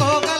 coca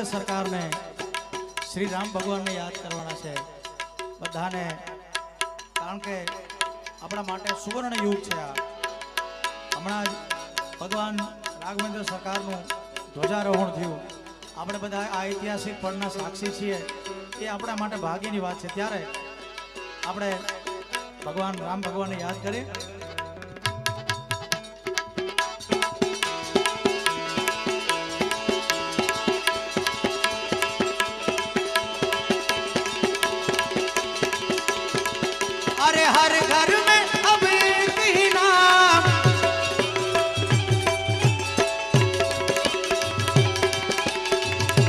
Raghavendra સરકારને. શ્રી રામ ભગવાનને યાદ કરવાના છે. બધાને, કારણ કે આપણા માટે સુવર્ણ યુગ છે આ. હમણાં જ ભગવાન રાઘવેન્દ્ર સરકારનું ધ્વજારોહણ થયું. આપણે બધા આ ઐતિહાસિક પળના સાક્ષી છીએ. એ આપણા માટે ભાગ્યની વાત છે. ત્યારે આપણે ભગવાન રામ ભગવાનને યાદ કરીએ अरे हर घर में अब एक ही नाम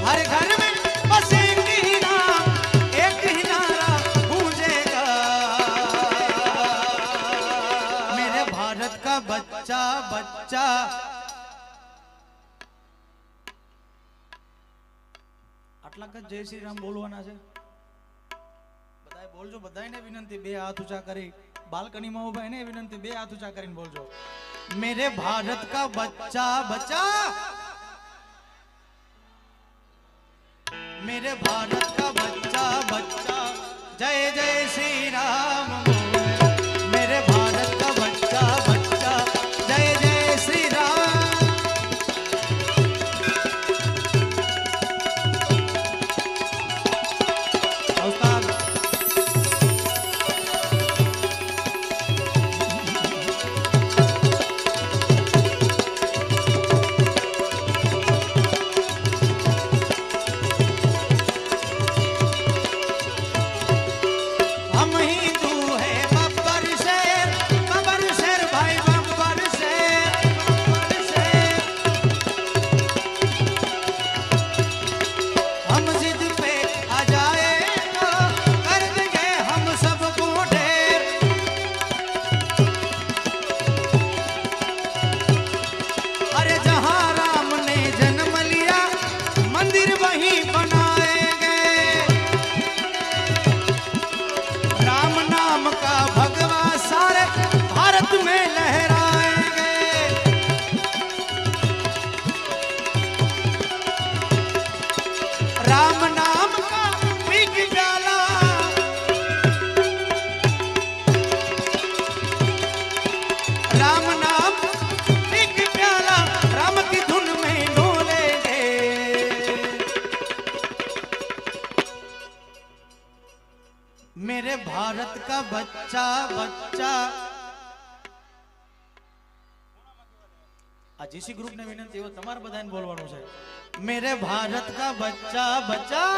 हर घर में बस एक ही नाम एक ही नारा गूंजेगा मेरे भारत का बच्चा बच्चा આટલા જ જય શ્રી રામ બોલવાના છે બધાએ બોલજો બધાને વિનંતી, બે હાથ ઊંચા કરી, બાલ્કનીમાં ઊભા એને વિનંતી, બે હાથ ઊંચા કરીને બોલજો. મેરે ભારત કા બચ્ચા બચ્ચા! મેરે ભારત કા બચ્ચા બચ્ચા! જય જય શ્રી રામ. का बच्चा बच्चा આ જીસી ગ્રુપ ને વિનંતી એવો તમારે બધાને બોલવાનું છે મેરે ભારત કા બચ્ચા બચ્ચા